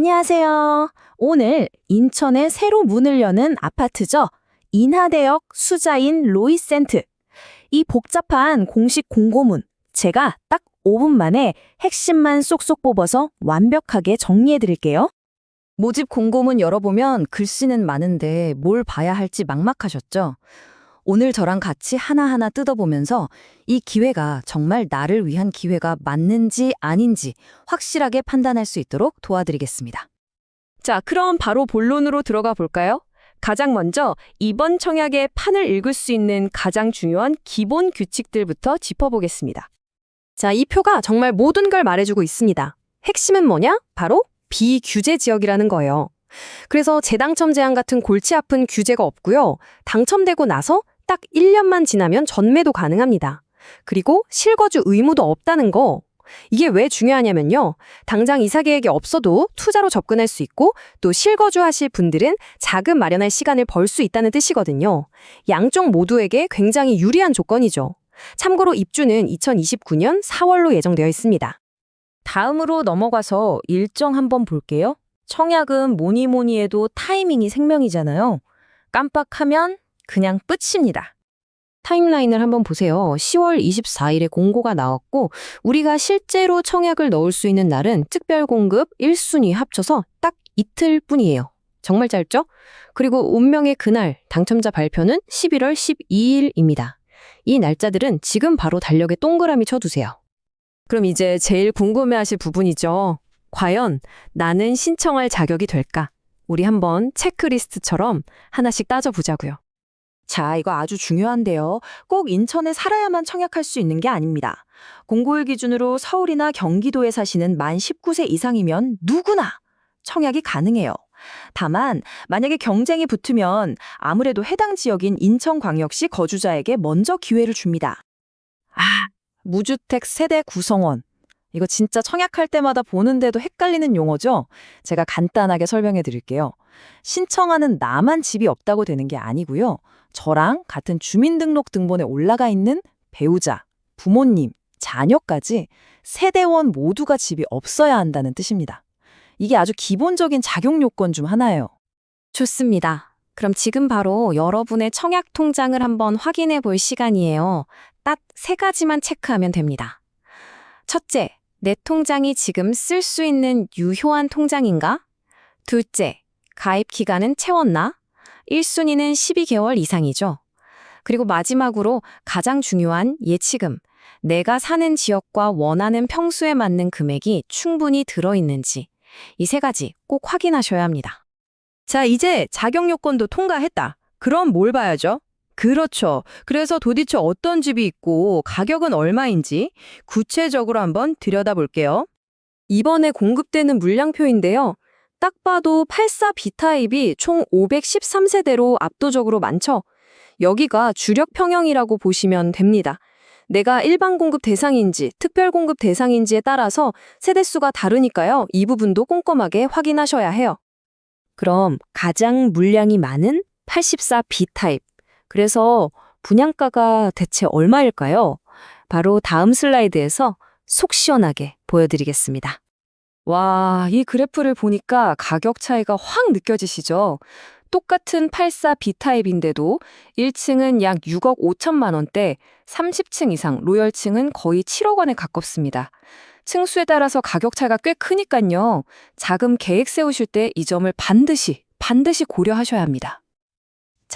안녕하세요. 오늘 인천에 새로 문을 여는 아파트죠. 인하대역 수자인 로이센트. 이 복잡한 공식 공고문. 제가 딱 5분 만에 핵심만 쏙쏙 뽑아서 완벽하게 정리해 드릴게요. 모집 공고문 열어보면 글씨는 많은데 뭘 봐야 할지 막막하셨죠? 오늘 저랑 같이 하나하나 뜯어보면서 이 기회가 정말 나를 위한 기회가 맞는지 아닌지 확실하게 판단할 수 있도록 도와드리겠습니다. 자, 그럼 바로 본론으로 들어가 볼까요? 가장 먼저 이번 청약의 판을 읽을 수 있는 가장 중요한 기본 규칙들부터 짚어보겠습니다. 자, 이 표가 정말 모든 걸 말해주고 있습니다. 핵심은 뭐냐? 바로 비규제 지역이라는 거예요. 그래서 재당첨 제한 같은 골치 아픈 규제가 없고요. 당첨되고 나서 딱 1년만 지나면 전매도 가능합니다. 그리고 실거주 의무도 없다는 거. 이게 왜 중요하냐면요. 당장 이사 계획이 없어도 투자로 접근할 수 있고 또 실거주 하실 분들은 자금 마련할 시간을 벌 수 있다는 뜻이거든요. 양쪽 모두에게 굉장히 유리한 조건이죠. 참고로 입주는 2029년 4월로 예정되어 있습니다. 다음으로 넘어가서 일정 한번 볼게요. 청약은 뭐니 뭐니 해도 타이밍이 생명이잖아요. 깜빡하면 그냥 끝입니다. 타임라인을 한번 보세요. 10월 24일에 공고가 나왔고 우리가 실제로 청약을 넣을 수 있는 날은 특별 공급 1순위 합쳐서 딱 이틀 뿐이에요. 정말 짧죠? 그리고 운명의 그날 당첨자 발표는 11월 12일입니다. 이 날짜들은 지금 바로 달력에 동그라미 쳐두세요. 그럼 이제 제일 궁금해하실 부분이죠. 과연 나는 신청할 자격이 될까? 우리 한번 체크리스트처럼 하나씩 따져보자고요. 자, 이거 아주 중요한데요. 꼭 인천에 살아야만 청약할 수 있는 게 아닙니다. 공고일 기준으로 서울이나 경기도에 사시는 만 19세 이상이면 누구나 청약이 가능해요. 다만 만약에 경쟁이 붙으면 아무래도 해당 지역인 인천광역시 거주자에게 먼저 기회를 줍니다. 아, 무주택 세대 구성원. 이거 진짜 청약할 때마다 보는데도 헷갈리는 용어죠? 제가 간단하게 설명해 드릴게요. 신청하는 나만 집이 없다고 되는 게 아니고요. 저랑 같은 주민등록 등본에 올라가 있는 배우자, 부모님, 자녀까지 세대원 모두가 집이 없어야 한다는 뜻입니다. 이게 아주 기본적인 자격 요건 중 하나예요. 좋습니다. 그럼 지금 바로 여러분의 청약 통장을 한번 확인해 볼 시간이에요. 딱 세 가지만 체크하면 됩니다. 첫째, 내 통장이 지금 쓸 수 있는 유효한 통장인가? 둘째, 가입 기간은 채웠나? 1순위는 12개월 이상이죠. 그리고 마지막으로 가장 중요한 예치금. 내가 사는 지역과 원하는 평수에 맞는 금액이 충분히 들어있는지. 이 세 가지 꼭 확인하셔야 합니다. 자, 이제 자격 요건도 통과했다. 그럼 뭘 봐야죠? 그렇죠. 그래서 도대체 어떤 집이 있고 가격은 얼마인지 구체적으로 한번 들여다볼게요. 이번에 공급되는 물량표인데요. 딱 봐도 84 B타입이 총 513세대로 압도적으로 많죠. 여기가 주력 평형이라고 보시면 됩니다. 내가 일반 공급 대상인지 특별 공급 대상인지에 따라서 세대수가 다르니까요. 이 부분도 꼼꼼하게 확인하셔야 해요. 그럼 가장 물량이 많은 84 B타입. 그래서 분양가가 대체 얼마일까요? 바로 다음 슬라이드에서 속 시원하게 보여드리겠습니다. 와, 이 그래프를 보니까 가격 차이가 확 느껴지시죠? 똑같은 84 B타입인데도 1층은 약 6억 5천만 원대, 30층 이상 로열층은 거의 7억 원에 가깝습니다. 층수에 따라서 가격 차이가 꽤 크니까요. 자금 계획 세우실 때 이 점을 반드시, 반드시 고려하셔야 합니다.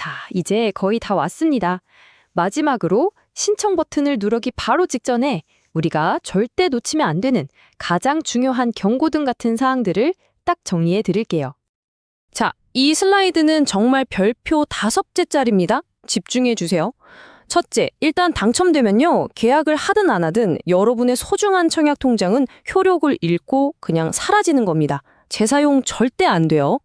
자, 이제 거의 다 왔습니다. 마지막으로 신청 버튼을 누르기 바로 직전에 우리가 절대 놓치면 안 되는 가장 중요한 경고등 같은 사항들을 딱 정리해 드릴게요. 자, 이 슬라이드는 정말 별표 다섯째짜리입니다. 집중해 주세요. 첫째, 일단 당첨되면요. 계약을 하든 안 하든 여러분의 소중한 청약 통장은 효력을 잃고 그냥 사라지는 겁니다. 재사용 절대 안 돼요.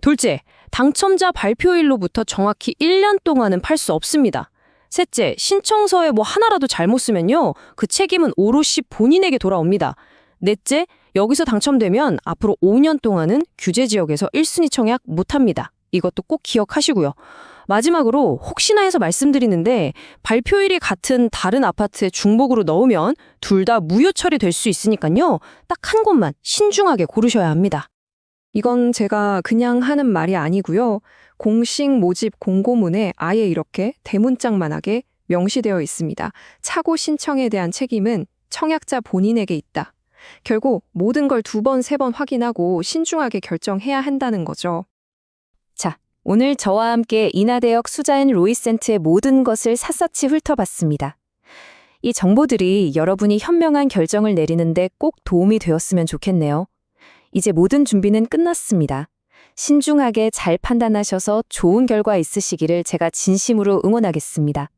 둘째, 당첨자 발표일로부터 정확히 1년 동안은 팔 수 없습니다. 셋째, 신청서에 뭐 하나라도 잘못 쓰면요. 그 책임은 오롯이 본인에게 돌아옵니다. 넷째, 여기서 당첨되면 앞으로 5년 동안은 규제 지역에서 1순위 청약 못합니다. 이것도 꼭 기억하시고요. 마지막으로 혹시나 해서 말씀드리는데 발표일이 같은 다른 아파트에 중복으로 넣으면 둘 다 무효 처리될 수 있으니까요. 딱 한 곳만 신중하게 고르셔야 합니다. 이건 제가 그냥 하는 말이 아니고요. 공식 모집 공고문에 아예 이렇게 대문짝만하게 명시되어 있습니다. 차고 신청에 대한 책임은 청약자 본인에게 있다. 결국 모든 걸 두 번, 세 번 확인하고 신중하게 결정해야 한다는 거죠. 오늘 저와 함께 인하대역 수자인 로이센트의 모든 것을 샅샅이 훑어봤습니다. 이 정보들이 여러분이 현명한 결정을 내리는데 꼭 도움이 되었으면 좋겠네요. 이제 모든 준비는 끝났습니다. 신중하게 잘 판단하셔서 좋은 결과 있으시기를 제가 진심으로 응원하겠습니다.